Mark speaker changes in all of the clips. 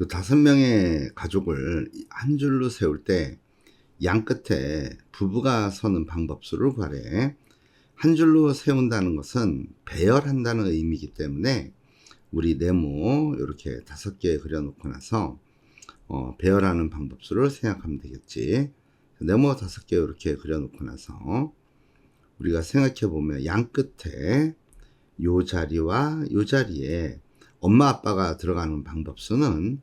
Speaker 1: 그 다섯 명의 가족을 한 줄로 세울 때 양 끝에 부부가 서는 방법수를 구하래. 한 줄로 세운다는 것은 배열한다는 의미이기 때문에 우리 네모 이렇게 다섯 개 그려놓고 나서 어, 배열하는 방법수를 생각하면 되겠지. 네모 다섯 개 이렇게 그려놓고 나서 우리가 생각해 보면 양 끝에 요 자리와 요 자리에 엄마 아빠가 들어가는 방법수는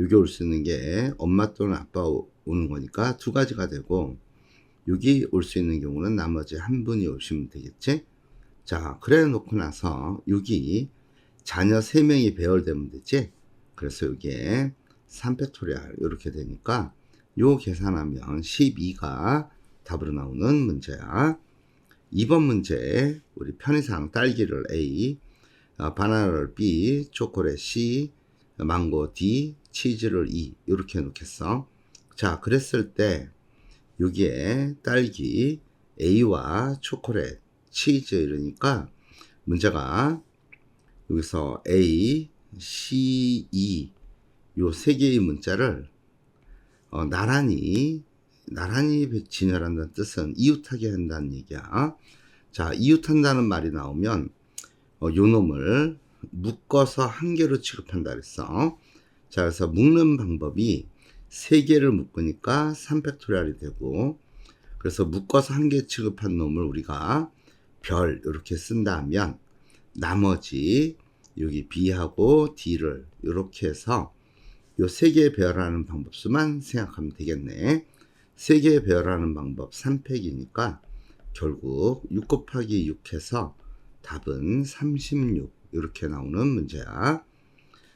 Speaker 1: 여기 올 수 있는 게 엄마 또는 아빠 오는 거니까 두 가지가 되고 여기 올 수 있는 경우는 나머지 한 분이 오시면 되겠지? 자, 그래 놓고 나서 여기 자녀 세 명이 배열되면 되지? 그래서 여기에 3팩토리알 이렇게 되니까 요 계산하면 12가 답으로 나오는 문제야. 2번 문제 우리 편의상 딸기를 A, 어, 바나나를 B, 초콜릿 C, 망고 D, 치즈를 E 이렇게 놓겠어. 자, 그랬을 때 여기에 딸기 A와 초콜릿, 치즈 이러니까 문제가 여기서 A, C, E 요 세 개의 문자를 어, 나란히 나란히 진열한다는 뜻은 이웃하게 한다는 얘기야. 자, 이웃한다는 말이 나오면 어, 요 놈을 묶어서 한 개로 취급한다 그랬어. 자, 그래서 묶는 방법이 세 개를 묶으니까 3팩토리알이 되고 그래서 묶어서 한 개 취급한 놈을 우리가 별 이렇게 쓴다면 나머지 여기 B하고 D를 이렇게 해서 요 세 개 배열하는 방법수만 생각하면 되겠네. 세 개 배열하는 방법 3팩이니까 결국 6 곱하기 6 해서 답은 36 이렇게 나오는 문제야.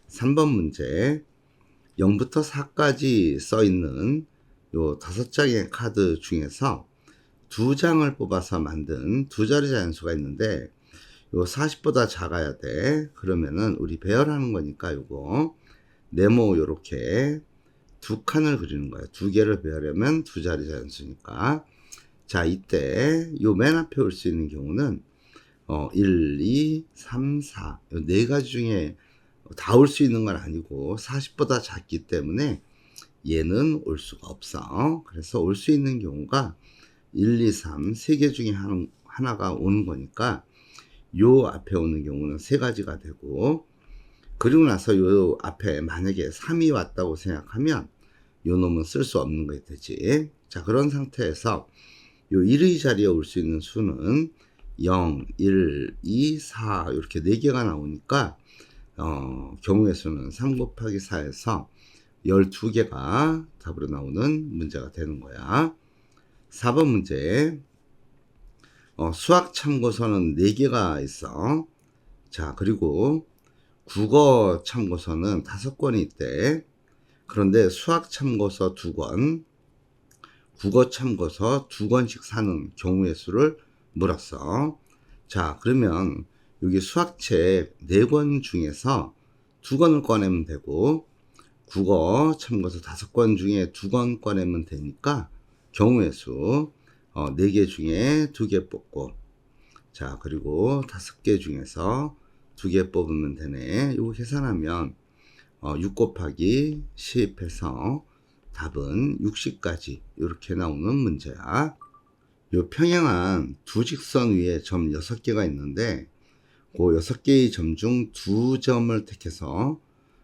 Speaker 1: 3번 문제 0부터 4까지 써 있는 요 다섯 장의 카드 중에서 두 장을 뽑아서 만든 두 자리 자연수가 있는데 요 40보다 작아야 돼. 그러면은 우리 배열하는 거니까 요거 네모 요렇게 두 칸을 그리는 거예요. 두 개를 배열하면 두 자리 자연수니까. 자, 이때 요 맨 앞에 올 수 있는 경우는 어, 1, 2, 3, 4. 요네 가지 중에 다 올 수 있는 건 아니고 40보다 작기 때문에 얘는 올 수가 없어. 그래서 올 수 있는 경우가 1, 2, 3, 세 개 중에 한, 하나가 오는 거니까 요 앞에 오는 경우는 세 가지가 되고 그리고 나서 요 앞에 만약에 3이 왔다고 생각하면 요 놈은 쓸 수 없는 게 되지. 자, 그런 상태에서 요 1의 자리에 올 수 있는 수는 0, 1, 2, 4 이렇게 4개가 나오니까 어, 경우의 수는 3 곱하기 4에서 12개가 답으로 나오는 문제가 되는 거야. 4번 문제. 어, 수학 참고서는 4개가 있어. 자, 그리고 국어 참고서는 5권이 있대. 그런데 수학 참고서 2권, 국어 참고서 2권씩 사는 경우의 수를 물었어. 자, 그러면 여기 수학책 4권 중에서 2권을 꺼내면 되고, 국어 참고서 5권 중에 2권 꺼내면 되니까 경우의 수 어, 4개 중에 2개 뽑고, 자, 그리고 5개 중에서 2개 뽑으면 되네. 이거 계산하면 어, 6 곱하기 10 해서 답은 60까지 이렇게 나오는 문제야. 요 평행한 두 직선 위에 점 6개가 있는데 그 6개의 점 중 두 점을 택해서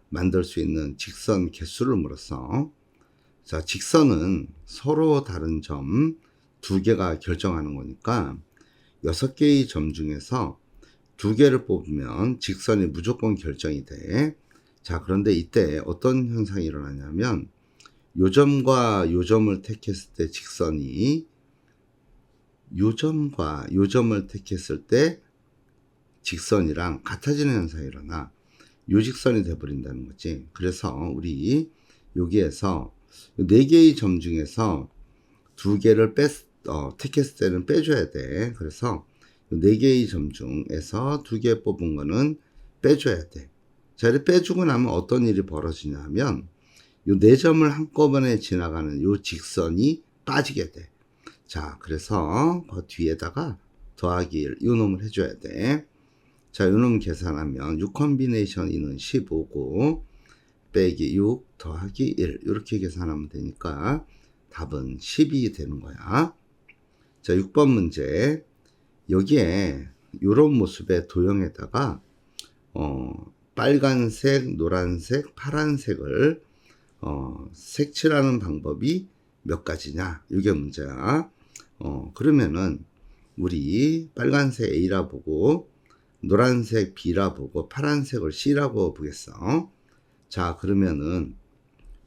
Speaker 1: 만들 수 있는 직선 개수를 물었어. 자, 직선은 서로 다른 점 두 개가 결정하는 거니까 6개의 점 중에서 두 개를 뽑으면 직선이 무조건 결정이 돼. 자, 그런데 이때 어떤 현상이 일어나냐면 요 점과 요 점을 택했을 때 직선이 요 점과 요 점을 택했을 때 직선이랑 같아지는 현상이 일어나 요 직선이 돼버린다는 거지. 그래서 우리 여기에서 네 개의 점 중에서 두 개를 뺐, 어, 택했을 때는 빼줘야 돼. 그래서 네 개의 점 중에서 두 개 뽑은 거는 빼줘야 돼. 자, 이렇게 빼주고 나면 어떤 일이 벌어지냐 하면 요 네 점을 한꺼번에 지나가는 요 직선이 빠지게 돼. 자, 그래서 그 뒤에다가 더하기 1, 요 놈을 해줘야 돼. 자, 요 놈 계산하면 6 컨비네이션 2는 15고, 빼기 6 더하기 1 이렇게 계산하면 되니까 답은 10이 되는 거야. 자, 6번 문제. 여기에 이런 모습의 도형에다가 어, 빨간색, 노란색, 파란색을 어, 색칠하는 방법이 몇 가지냐? 이게 문제야. 어, 그러면은 우리 빨간색 A라 보고 노란색 B라 보고 파란색을 C라고 보겠어. 자, 그러면은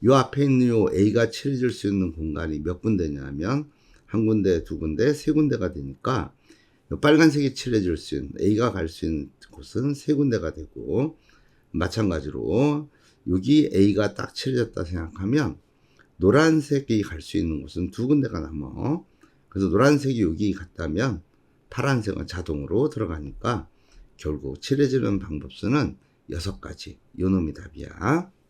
Speaker 1: 요 앞에 있는 요 A가 칠해질 수 있는 공간이 몇 군데냐면 한 군데, 두 군데, 세 군데가 되니까 요 빨간색이 칠해질 수 있는 A가 갈 수 있는 곳은 세 군데가 되고 마찬가지로 여기 A가 딱 칠해졌다 생각하면 노란색이 갈 수 있는 곳은 두 군데가 남아. 그래서 노란색이 여기 갔다면 파란색은 자동으로 들어가니까 결국 칠해지는 방법 수는 여섯 가지. 요 놈이 답이야.